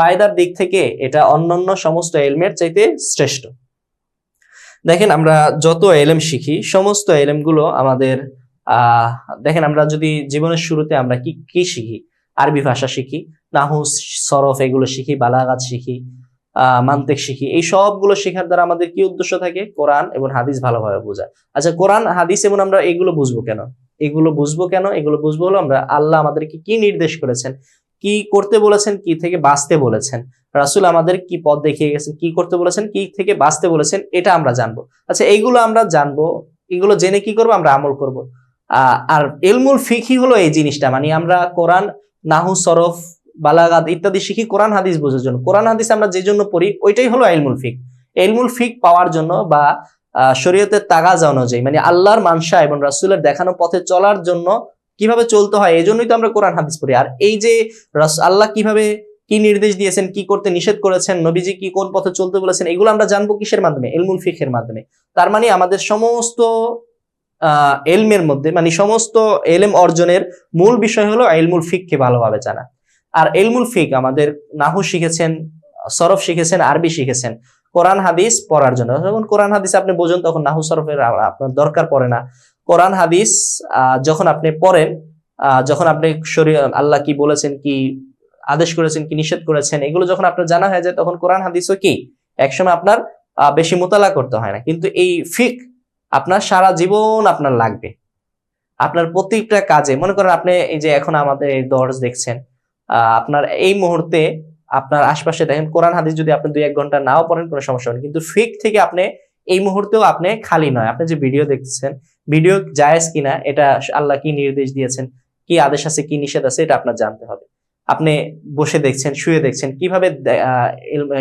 ফায়দার দিক থেকে এটা অন্যান্য সমস্ত এলমের চাইতে শ্রেষ্ঠ। দেখেন আমরা যত এলএম শিখি, সমস্ত এলএমগুলো আমাদের দেখেন আমরা যদি জীবনের শুরুতে আমরা কি কি শিখি? আরবি ভাষা শিখি নাহু সরফ এগুলো শিখি, বালাগাত শিখি মান্তেক শিখি, এই সবগুলো শেখার দ্বারা আমাদের কি উদ্দেশ্য থাকে? কোরআন এবং হাদিস ভালোভাবে বোঝা। আচ্ছা কোরআন, হাদিস এবং আমরা এগুলো বুঝব কেন? এগুলো বুঝব কেন? এগুলো বুঝব হলো আমরা আল্লাহ আমাদেরকে কি নির্দেশ করেছেন? কি করতে বলেছেন, কি থেকে বাঁচতে বলেছেন? রাসুল আমাদের কি পথ দেখিয়ে গেছেন, কি করতে বলেছেন, কি থেকে বাঁচতে বলেছেন, এটা আমরা জানব। আচ্ছা এইগুলো আমরা জানব, এগুলো জেনে কি করব, আমরা আমল করব। আর এলমুল ফিকি হলো এই জিনিসটা মানে আমরা কোরআন, নাহু, সরফ বালাগাদ ইত্যাদি শিখি, কোরআন, হাদিস বোঝার জন্য। কোরআন, হাদিস আমরা যে জন্য পড়ি, ওইটাই হলো এলমুল ফিক এলমুল ফিক পাওয়ার জন্য বা শরীয়তের তাগাজা অনুযায়ী মানে আল্লাহর মানসা এবং রাসুলের দেখানো পথে চলার জন্য কীভাবে চলতে হয় এই জন্যই তো আমরা কোরআন, হাদিস পড়ি। আর এই যে আল্লাহ কীভাবে কি নির্দেশ দিয়েছেন, কি করতে নিষেধ করেছেন, নবীজি কি কোন পথে চলতে বলেছেন, এগুলো আমরা জানব কিসের মাধ্যমে? এলমুল ফিকের মাধ্যমে। তার মানে আমাদের সমস্ত এলমের মধ্যে মানে সমস্ত এলএম অর্জনের মূল বিষয় হলো এলমুল ফিককে ভালোভাবে জানা। আর এলমুল ফিক আমাদের নাহু শিখেছেন, সরফ শিখেছেন, আরবি শিখেছেন। কোরআন হাদিস পড়ার জন্য। যখন কোরআন হাদিস আপনি বোঝেন, তখন নাহু সরফের আপনার দরকার পড়ে না। কোরআন হাদিস যখন আপনি পড়েন যখন আপনি শরীর আল্লাহ কি বলেছেন, কি আদেশ করেছেন, কি নিষেধ করেছেন, এগুলো যখন আপনার জানা হয়ে যায়, তখন কোরআন হাদিসও কি? একসময় আপনার বেশি মোতালা করতে হয় না। কিন্তু এই ফিক আপনার সারা জীবন আপনার লাগবে। আপনার প্রত্যেকটা কাজে, মনে করেন আপনি এই যে এখন আমাদের এই দর্শ দেখছেন আপনার এই মুহূর্তে আপনার আশপাশে দেখেন, কোরআন হাদিস যদি আপনি দুই এক ঘণ্টা নাও পড়েন, কোনো সমস্যা নেই কিন্তু ফিক থেকে আপনি এই মুহূর্তেও আপনি খালি নয়। আপনি যে ভিডিও দেখতেছেন, ভিডিও জায়েজ কিনা, এটা আল্লাহ কি নির্দেশ দিয়েছেন, কি আদেশ আছে, কি নিষেধ আছে, এটা আপনার জানতে হবে। আপনি বসে দেখছেন, শুয়ে দেখছেন, কীভাবে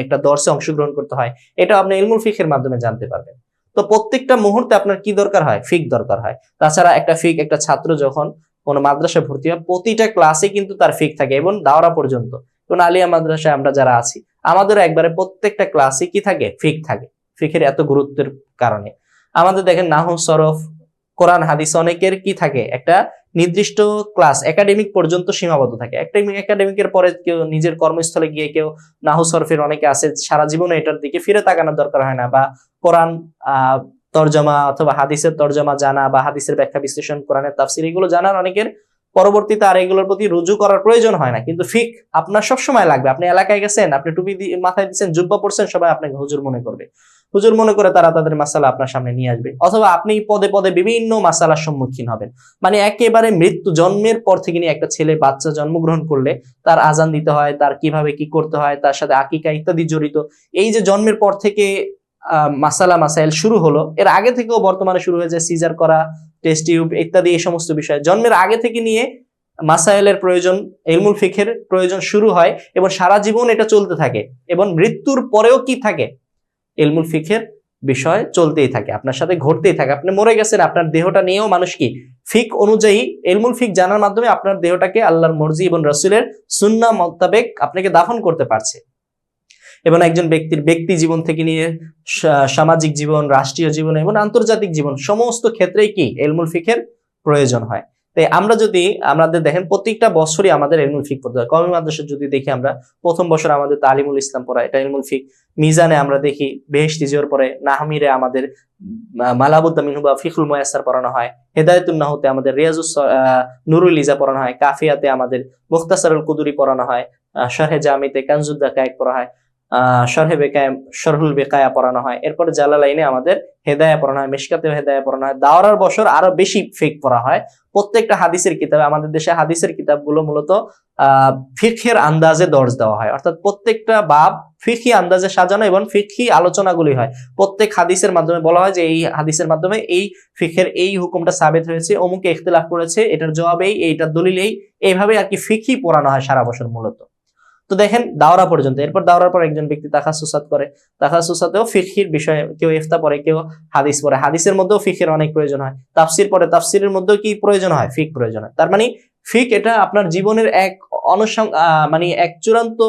একটা দর্শে অংশগ্রহণ করতে হয়, এটা আপনি ইলমুল ফিকের মাধ্যমে জানতে পারবেন। তো প্রত্যেকটা মুহূর্তে আপনার কি দরকার হয়? ফিক দরকার হয়। তাছাড়া একটা ফিক, একটা ছাত্র যখন কোনো মাদ্রাসায় ভর্তি হয়, প্রতিটা ক্লাসে কিন্তু তার ফিক থাকে, এবং দাওরা পর্যন্ত। কোন আলিয়া মাদ্রাসায় আমরা যারা আছি, আমাদের একবারে প্রত্যেকটা ক্লাসে কি থাকে? ফিক থাকে। ফিকের এত গুরুত্বের কারণে। আমাদের দেখেন নাহু সরফ, কোরআন, হাদিস অনেকের কি থাকে? একটা নির্দিষ্ট ক্লাস একাডেমিক পর্যন্ত সীমাবদ্ধ থাকে। একটা একাডেমিকের পরে কেউ নিজের কর্মস্থলে গিয়ে কেউ নাহু সরফের অনেকে আছে, সারা জীবনে এটার দিকে ফিরে তাকানোর দরকার হয় না বা কোরআন তর্জমা অথবা হাদিসের তর্জমা জানা বা হাদিসের ব্যাখ্যা বিশ্লেষণ, কোরআনের তাফসির, এগুলো জানার অনেকের পরবর্তীতে আর এগুলোর প্রতি রুজু করার প্রয়োজন হয় না। কিন্তু ফিক আপনার সব সময় লাগবে। আপনি এলাকায় গেছেন, আপনি টুপি মাথায় দিচ্ছেন, জুব্বা পড়ছেন সবাই আপনাকে হুজুর মনে করবে। হুজুর মনে করে তারা তাদের মাসালা আপনার সামনে নিয়ে আসবে। অথবা আপনি পদে পদে বিভিন্ন মাসালার সম্মুখীন হবেন। মানে একেবারে মৃত্যু জন্মের পর থেকে নিয়ে একটা ছেলে, বাচ্চা জন্মগ্রহণ করলে তার আজান দিতে হয়, তার কীভাবে কি করতে হয়, তার সাথে আকিকা ইত্যাদি জড়িত। এই যে জন্মের পর থেকে মাসালা, মাসাইল শুরু হলো। এর আগে থেকেও বর্তমানে শুরু হয়েছে সিজার করা, টেস্ট টিউব ইত্যাদি এই সমস্ত বিষয়। জন্মের আগে থেকে নিয়ে মাসাইলের প্রয়োজন, এলমুল ফিখের প্রয়োজন শুরু হয় এবং সারা জীবন এটা চলতে থাকে এবং মৃত্যুর পরেও কি থাকে? এলমুল ফিখের বিষয় চলতেই থাকে, আপনার সাথে ঘটতেই থাকে। আপনি মরে গেছেন, আপনার দেহটা নিয়েও মানুষ কি? ফিক অনুযায়ী এলমুল ফিক জানার মাধ্যমে আপনার দেহটাকে আল্লাহর মর্জি এবং রসুলের সুন্না মোতাবেক আপনাকে দাফন করতে পারছে। এবং একজন ব্যক্তির ব্যক্তি জীবন থেকে নিয়ে সামাজিক জীবন, রাষ্ট্রীয় জীবন এবং আন্তর্জাতিক জীবন সমস্ত ক্ষেত্রেই কি এলমুল ফিকের প্রয়োজন হয়। তাই আমরা যদি, আমাদের দেখেন প্রত্যেকটা বছরই আমাদের এলমুল ফিক পড়তে হয়। কমি মাদ্রাসা যদি দেখি আমরা, প্রথম বছর আমাদের তালিমুল ইসলাম পড়া এটা এলমুল ফিক। মিজানে আমরা দেখি বেহেশতি জিওর পরে নাহমিরে আমাদের মালাবুদ্দা মিনহুবা ফিকুল ময়াসার পড়ানো হয়। হেদায়তুল নাহুতে আমাদের রিয়াজুস নুরুল ইজা পড়ানো হয়। কাফিয়াতে আমাদের মুখতাসারুল কুদুরি পড়ানো হয়। শারহে জামিতে কানজুদ্দা কায়েক পড়া হয়। শরহে বেকায়, শরহুল বেকায়া পড়ানো হয়। এরপরে জালালাইনে আমাদের হেদায়া পড়ানো হয় মিশকাতে হেদায়া পড়ানো হয়। দাওরার বছর আরও বেশি ফিক পড়া হয়। প্রত্যেকটা হাদিসের কিতাবে, আমাদের দেশে হাদিসের কিতাবগুলো মূলত ফিকের আন্দাজে দর্জ দেওয়া হয়। অর্থাৎ প্রত্যেকটা বাব ফিকি আন্দাজে সাজানো এবং ফিকি আলোচনাগুলি হয়। প্রত্যেক হাদিসের মাধ্যমে বলা হয় যে, এই হাদিসের মাধ্যমে এই ফিকের এই হুকুমটা সাবেত হয়েছে, অমুকে ইখতিলাফ করেছে, এটার জবাব এই, এইটার দলিল এই। এইভাবে আর কি ফিকি পড়ানো হয় সারা বছর মূলত। তো দেখেন, দাওরা পর্যন্ত। এরপর দাওরার পর একজন ব্যক্তি তাকাসুসাত করে। তাকাসুসাতেও ফিকির বিষয়ে কেউ ইফতা পড়ে, কেউ হাদিস পড়ে। হাদিসের মধ্যেও ফিকের অনেক প্রয়োজন হয়। তাফসির পরে তাফসিরের মধ্যেও কি প্রয়োজন হয়? ফিক প্রয়োজন হয়। তার মানে ফিক এটা আপনার জীবনের এক অনুসং মানে এক চূড়ান্ত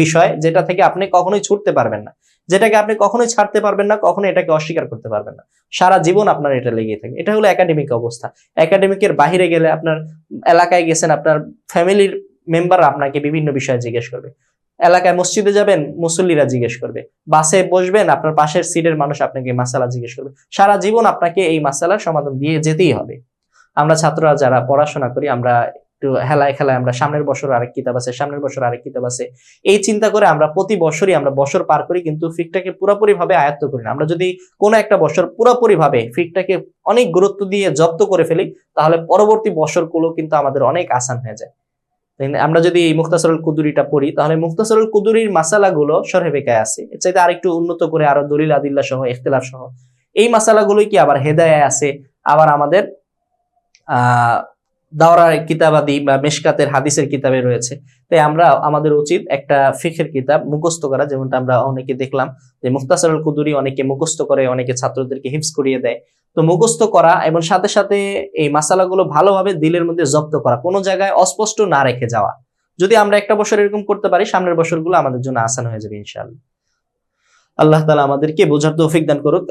বিষয় যেটা থেকে আপনি কখনোই ছুটতে পারবেন না। যেটাকে আপনি কখনোই ছাড়তে পারবেন না কখনো এটাকে অস্বীকার করতে পারবেন না। সারা জীবন আপনার এটা লেগে থাকে এটা হলো একাডেমিক অবস্থা। একাডেমিকের বাহিরে গেলে আপনার এলাকায় গেছেন, আপনার ফ্যামিলির মেম্বার আপনাকে বিভিন্ন বিষয়ে জিজ্ঞেস করবে। এলাকায় মসজিদে যাবেন, মুসল্লিরা জিজ্ঞেস করবে। বাসে বসবেন, আপনার পাশের সিটের মানুষ আপনাকে মাসালা জিজ্ঞেস করবে। সারা জীবন আপনাকে এই মাসালার সমাধান দিয়ে যেতেই হবে। আমরা ছাত্ররা যারা পড়াশোনা করি, আমরা একটু হেলায় খেলায় আমরা সামনের বছর আরেক কিতাব আছে, সামনের বছর আরেক কিতাব আছে। এই চিন্তা করে আমরা প্রতি বছরই আমরা বছর পার করি, কিন্তু ফিকটাকে পুরোপুরি ভাবে আয়ত্ত করি না। আমরা যদি কোনো একটা বছর পুরোপুরি ভাবে ফিকটাকে অনেক গুরুত্ব দিয়ে জব্দ করে ফেলি, তাহলে পরবর্তী বছরগুলো কিন্তু আমাদের অনেক আসান হয়ে যায়? আমরা যদি এই মুক্তাসরুল কুদুরিটা পড়ি, তাহলে মুক্তাসরুল কুদুরির মাসালাগুলো সরহে বেকায় আছে। এর চাইতে আরেকটু উন্নত করে আরও দলিল আদিল্লা সহ, ইখতিলাফ সহ। এই মাসালাগুলোই কি আবার হেদায় আছে? আবার আমাদের দাওরার কিতাবাদি বা মেশকাতের হাদিসের কিতাবে রয়েছে। তাই আমরা, আমাদের উচিত একটা ফিখের কিতাব মুখস্থ করা, যেমনটা আমরা অনেকে দেখলাম, যে মুক্তাসরুল কুদুরি অনেকে মুখস্থ করে, অনেকে ছাত্রদেরকে হিফস করিয়ে দেয়। তো মুখস্থ করা এবং সাথে সাথে এই মাসালাগুলো ভালোভাবে দিলের মধ্যে জব্দ করা, কোনো জায়গায় অস্পষ্ট না রেখে যাওয়া। যদি আমরা একটা বছর এরকম করতে পারি, সামনের বছরগুলো আমাদের জন্য আসান হয়ে যাবে ইনশাআল্লাহ। আল্লাহ তালা আমাদেরকে বোঝার তৌফিক দান করুক।